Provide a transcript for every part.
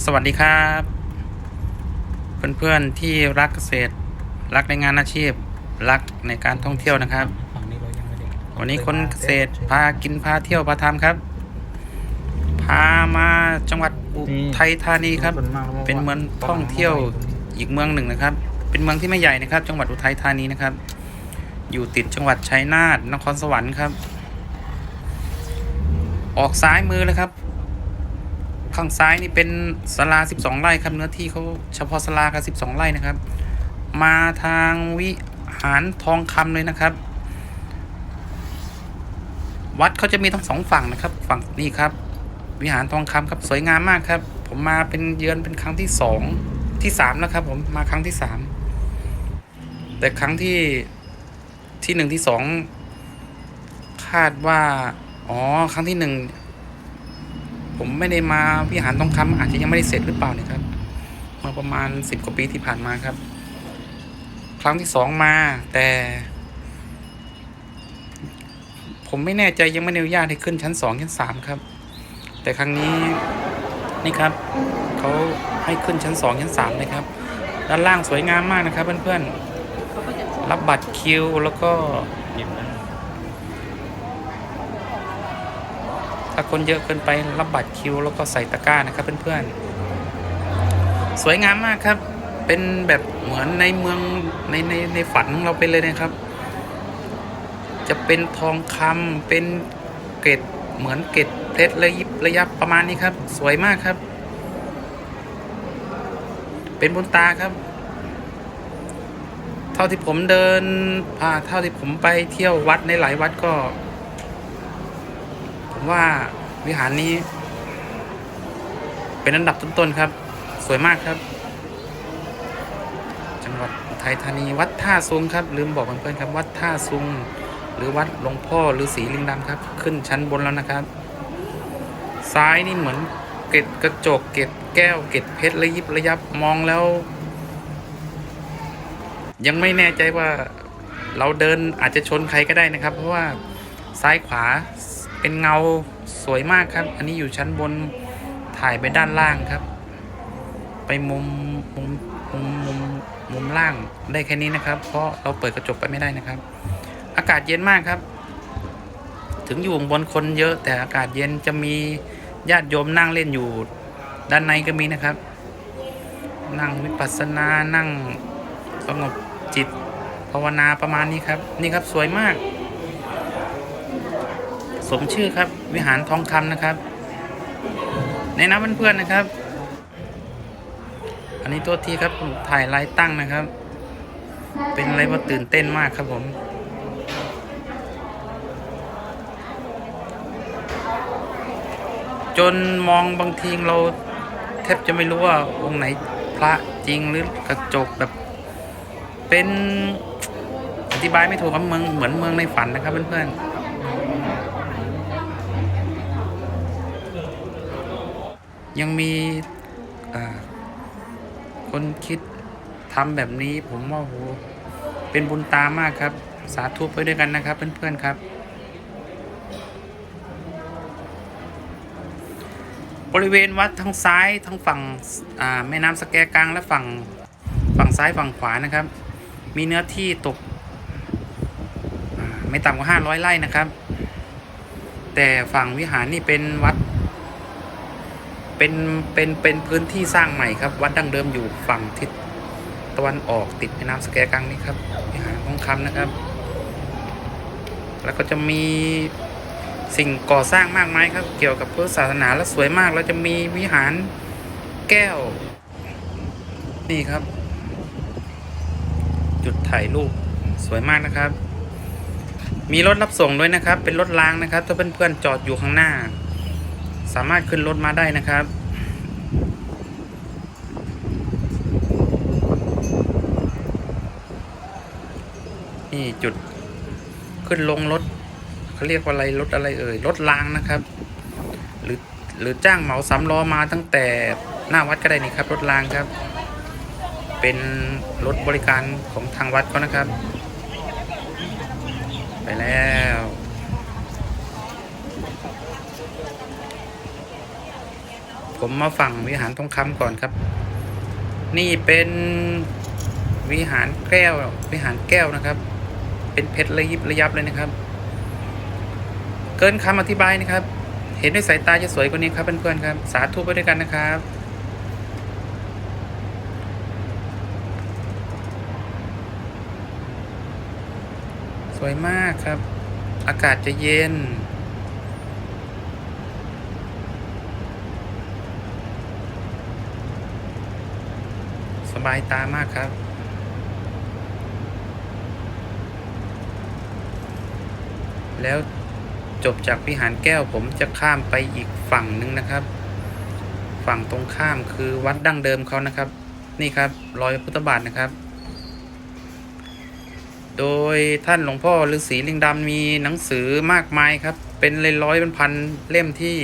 สวัสดีครับ เพื่อนๆที่รักเกษตร รักในงานอาชีพ รักในการท่องเที่ยวนะครับฝั่งนี้เรายังไม่ได้วันนี้คนเกษตรพากินพาเที่ยวพาทำครับ พามาจังหวัดอุทัยธานีครับ เป็นเมืองท่องเที่ยวอีกเมืองหนึ่งนะครับ เป็นเมืองที่ไม่ใหญ่นะครับ จังหวัดอุทัยธานีนะครับ อยู่ติดจังหวัดชัยนาทนครสวรรค์ครับ ออกซ้ายมือเลยครับ ข้างซ้ายนี่เป็นสลา 12 ไร่ครับเนื้อที่เขาเฉพาะสลากับ12 ไร่นะครับ มาทางวิหารทองคำเลยนะครับ วัดเขาจะมีทั้งสองฝั่งนะครับ ฝั่งนี้ครับ วิหารทองคำครับสวยงามมากครับ ผมมาเป็นเยือนเป็นครั้งที่สองที่สามแล้วครับผมมาครั้งที่สามแต่ครั้งที่ที่หนึ่งที่สองคาดว่า อ๋อ ครั้งที่หนึ่ง ผมไม่ได้มาวิหารทองคำอาจจะยังไม่ได้เสร็จหรือเปล่าเนี่ยครับมื่อประมาณสิบกว่าปีที่ผ่านมาครับ ครั้งที่สองมาแต่ ผมไม่แน่ใจยังไม่อนุญาตให้ขึ้นชั้นสองชั้นสามครับ แต่ครั้งนี้นี่ครับเขาให้ขึ้นชั้นสองชั้นสามเลยครับ ด้านล่างสวยงามมากนะครับเพื่อนๆรับบัตรคิวแล้วก็ หยิบนะ ถ้าคนเยอะเกินไปรับบัตรคิว แล้วก็ใส่ตะกร้านะครับเพื่อนๆ สวยงามมากครับ เป็นแบบเหมือนในเมืองในในในฝันของเราไปเลยนะครับ จะเป็นทองคำเป็นเกล็ดเหมือนเกล็ดเพชรระยิบระยับประมาณนี้ครับ สวยมากครับ เป็นบุญตาครับ เท่าที่ผมเดินอ่าเท่าที่ผมไปเที่ยววัดในหลายวัดก็ ว่าวิหารนี้ เป็นอันดับต้นๆครับ สวยมากครับ จังหวัดอุทัยธานีวัดท่าซุงครับ ลืมบอกเพื่อนๆครับ วัดท่าซุง หรือวัดหลวงพ่อหรือสีลิงดำครับ ขึ้นชั้นบนแล้วนะครับ ซ้ายนี่เหมือนเกล็ดกระจกเกล็ดแก้วเกล็ดเพชรระยิบระยับมองแล้ว ยังไม่แน่ใจว่าเราเดินอาจจะชนใครก็ได้นะครับ เพราะว่าซ้ายขวา เป็นเงาสวยมากครับ อันนี้อยู่ชั้นบนถ่ายไปด้านล่างครับ ไปมุมมุมมุมมุมมุมล่างได้แค่นี้นะครับ เพราะเราเปิดกระจกไปไม่ได้นะครับ อากาศเย็นมากครับ ถึงอยู่บนคนเยอะ แต่อากาศเย็นจะมีญาติโยมนั่งเล่นอยู่ ด้านในก็มีนะครับ นั่งวิปัสสนานั่งสงบจิตภาวนาประมาณนี้ครับ นี่ครับสวยมาก สมชื่อครับ วิหารทองคำนะครับ ในน้ำเพื่อนๆนะครับ อันนี้ตัวที่ครับผมถ่ายไลฟ์ตั้งนะครับ เป็นอะไรว่าตื่นเต้นมากครับผมจนมองบางทีเราแทบจะไม่รู้ว่าองค์ไหนพระจริงหรือกระจกแบบ เป็นอธิบายไม่ถูกครับเมืองเหมือนเมืองในฝันนะครับเพื่อนๆ ยังมีคนคิดทำแบบนี้ ผมว่าโหเป็นบุญตามากครับ สาธุไปด้วยกันนะครับ เพื่อนๆครับ บริเวณวัดทั้งซ้ายทั้งฝั่งแม่น้ำสแกกลางและฝั่งฝั่งซ้ายฝั่งขวานะครับ มีเนื้อที่ตกไม่ต่ำกว่าห้าร้อยไร่นะครับ แต่ฝั่งวิหารนี่เป็นวัด เป็นเป็นเป็นพื้นที่สร้างใหม่ครับ วัดดั้งเดิมอยู่ฝั่งทิศตะวันออกติดแม่น้ำสแกกลางนี่ครับวิหารทองคำนะครับ แล้วก็จะมีสิ่งก่อสร้างมากมายครับ เกี่ยวกับพุทธศาสนาและสวยมาก แล้วจะมีวิหารแก้ว นี่ครับ จุดถ่ายรูปสวยมากนะครับ มีรถรับส่งด้วยนะครับ เป็นรถรางนะครับ ถ้าเพื่อนๆจอดอยู่ข้างหน้า สามารถขึ้นรถมาได้นะครับ นี่จุดขึ้นลงรถเขาเรียกว่าอะไรรถอะไรเอ่ยรถรางนะครับ หรือหรือจ้างเหมาสามล้อมาตั้งแต่หน้าวัดก็ได้นี่ครับ รถรางครับ เป็นรถบริการของทางวัดเขานะครับ ไปแล้วผมมาฝั่งวิหารทองคำก่อนครับ นี่เป็นวิหารแก้ววิหารแก้วนะครับ เป็นเพชรระยิบระยับเลยนะครับ เกินคำอธิบายนะครับ เห็นด้วยสายตาจะสวยกว่านี้ครับเพื่อนๆครับ สาธุไปด้วยกันนะครับสวยมากครับ อากาศจะเย็นสบายตามากครับ แล้วจบจากวิหารแก้วผมจะข้ามไปอีกฝั่งหนึ่งนะครับ ฝั่งตรงข้ามคือวัดดั้งเดิมเขานะครับ นี่ครับรอยพุทธบาทนะครับ โดยท่านหลวงพ่อฤาษีลิงดำมีหนังสือมากมายครับ เป็นเลยร้อยเป็นพันเล่มที่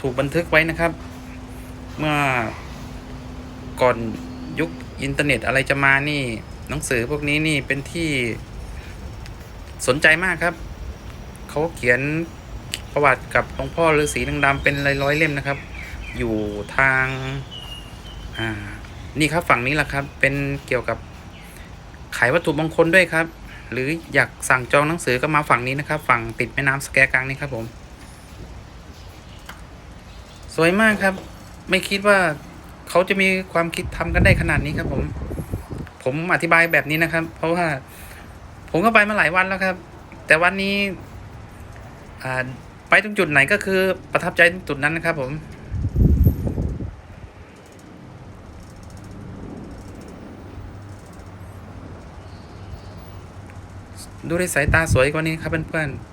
ถูกบันทึกไว้นะครับ เมื่อก่อนยุคอินเทอร์เน็ตอะไรจะมานี่หนังสือพวกนี้นี่เป็นที่ สนใจมากครับ เขาเขียนประวัติกับหลวงพ่อฤาษีลิงดำเป็นร้อยๆเล่มนะครับ อยู่ทางอ่านี่ครับฝั่งนี้แหละครับ เป็นเกี่ยวกับขายวัตถุมงคลด้วยครับ หรืออยากสั่งจองหนังสือก็มาฝั่งนี้นะครับ ฝั่งติดแม่น้ำสแกกลางนี่ครับผม สวยมากครับ ไม่คิดว่าเขาจะมีความคิดทำกันได้ขนาดนี้ครับผม ผมอธิบายแบบนี้นะครับ เพราะว่า ผมก็ไปมาหลายวันแล้วครับ แต่วันนี้ไปตรงจุดไหนก็คือประทับใจตรงจุดนั้นนะครับ ผมดูด้วยสายตาสวยกว่านี้ครับเพื่อนๆ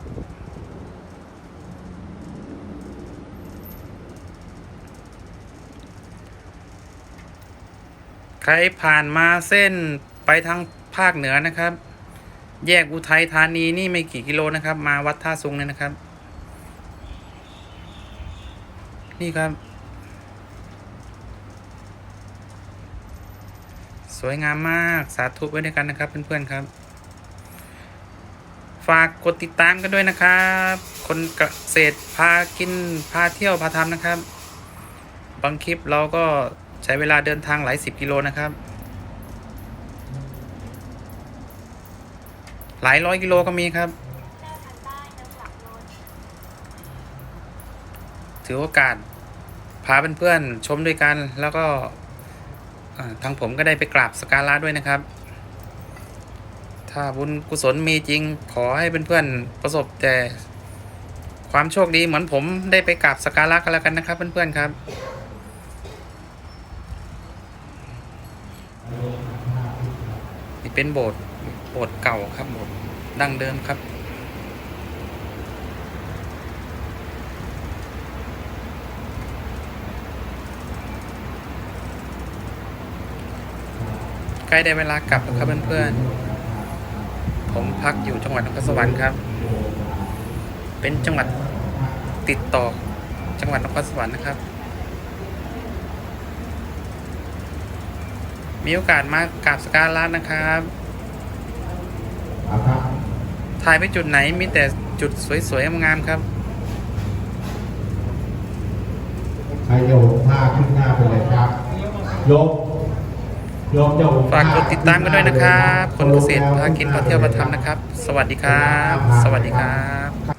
ใครผ่านมาเส้นไปทางภาคเหนือนะครับ แยกอุทัยธานีนี่ไม่กี่กิโลนะครับ มาวัดท่าซุงเลยนะครับ นี่ครับ สวยงามมากสาธุไว้ด้วยกันนะครับเพื่อนๆครับ ฝากกดติดตามกันด้วยนะครับ คนเกษตรพากินพาเที่ยวพาทำนะครับ บางคลิปเราก็ใช้เวลาเดินทางหลายสิบกิโลนะครับ หลายร้อยกิโลก็มีครับ ถือโอกาสพาเพื่อนๆชมด้วยกัน แล้วก็ทางผมก็ได้ไปกราบสการะด้วยนะครับ ถ้าบุญกุศลมีจริง ขอให้เพื่อนๆประสบแต่ความโชคดีเหมือนผมได้ไปกราบสกการะกันแล้วกันนะครับ เพื่อนๆครับนี่เป็นโบสถ์ โบสถ์เก่าครับโบสถ์ดั้งเดิมครับ ใกล้ได้เวลากลับแล้วครับเพื่อนๆ ผมพักอยู่จังหวัดนครสวรรค์ครับ เป็นจังหวัดติดต่อจังหวัดนครสวรรค์นะครับ มีโอกาสมากราบสการะนะครับ ถ่ายไปจุดไหนมีแต่จุดสวยๆงามๆครับใครโยกผ้าขึ้นหน้าไปเลยครับยกยกโยกฝากกดติดตามกันด้วยนะครับ คนเกษตรพากินพาเที่ยวพาทำนะครับ สวัสดีครับ สวัสดีครับ